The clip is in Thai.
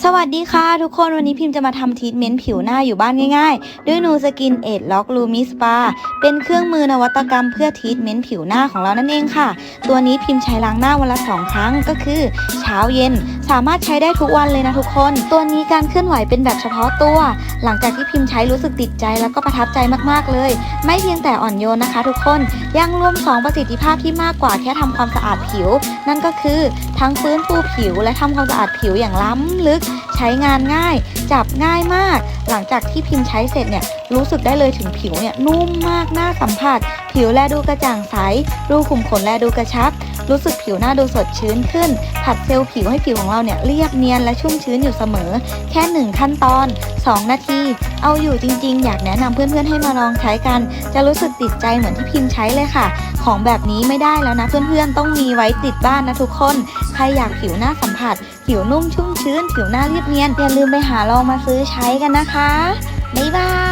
สวัสดีค่ะทุกคนวันนี้พิมพ์จะมาทำทรีทเมนต์ผิวหน้าอยู่บ้านง่ายๆ ด้วยนูสกินเอ็ดล็อกลูมิสปาเป็นเครื่องมือนวัตกรรมเพื่อทรีทเมนต์ผิวหน้าของเรานั่นเองค่ะ ตัวนี้พิมพ์ใช้ล้างหน้าวันละ 2 ครั้งก็คือ เช้าเย็นสามารถใช้ได้ทุกวันเลยนะทุกคน ตัวนี้การเคลื่อนไหวเป็นแบบเฉพาะตัว หลังจากที่พิมพ์ใช้รู้สึกติดใจแล้วก็ประทับใจมากๆเลย ไม่เพียงแต่อ่อนโยนนะคะ ทุกคนยังรวม 2 ประสิทธิภาพที่มากกว่าแค่ทำความสะอาดผิว นั่นก็คือทั้งฟื้นฟูผิวและทำความสะอาดผิวอย่างล้ำลึกใช้งานง่าย จับง่ายมาก หลังจากที่พิมพ์ใช้เสร็จเนี่ยรู้สึกได้เลยถึงผิวเนี่ยนุ่มมากน่าสัมผัส ผิวแลดูกระจ่างใส รูขุมขนแลดูกระชับ รู้สึกผิวหน้าดูสดชื้นขึ้น ผัดเซลล์ผิวให้ผิวของเราเนี่ยเรียบเนียนและชุ่มชื้นอยู่เสมอ แค่ 1 ขั้นตอน 2 นาที เอาอยู่จริงๆ อยากแนะนำเพื่อนๆให้มาลองใช้กัน จะรู้สึกติดใจเหมือนที่พิมพ์ใช้เลยค่ะ ของแบบนี้ไม่ได้แล้วนะเพื่อนๆ ต้องมีไว้ติดบ้านนะทุกคน ใครอยากผิวหน้าสัมผัส ผิวนุ่มชุ่มชื้น ผิวหน้าเรียบเนียนอย่าลืมไปหาลองมาซื้อใช้กันนะคะบ๊ายบาย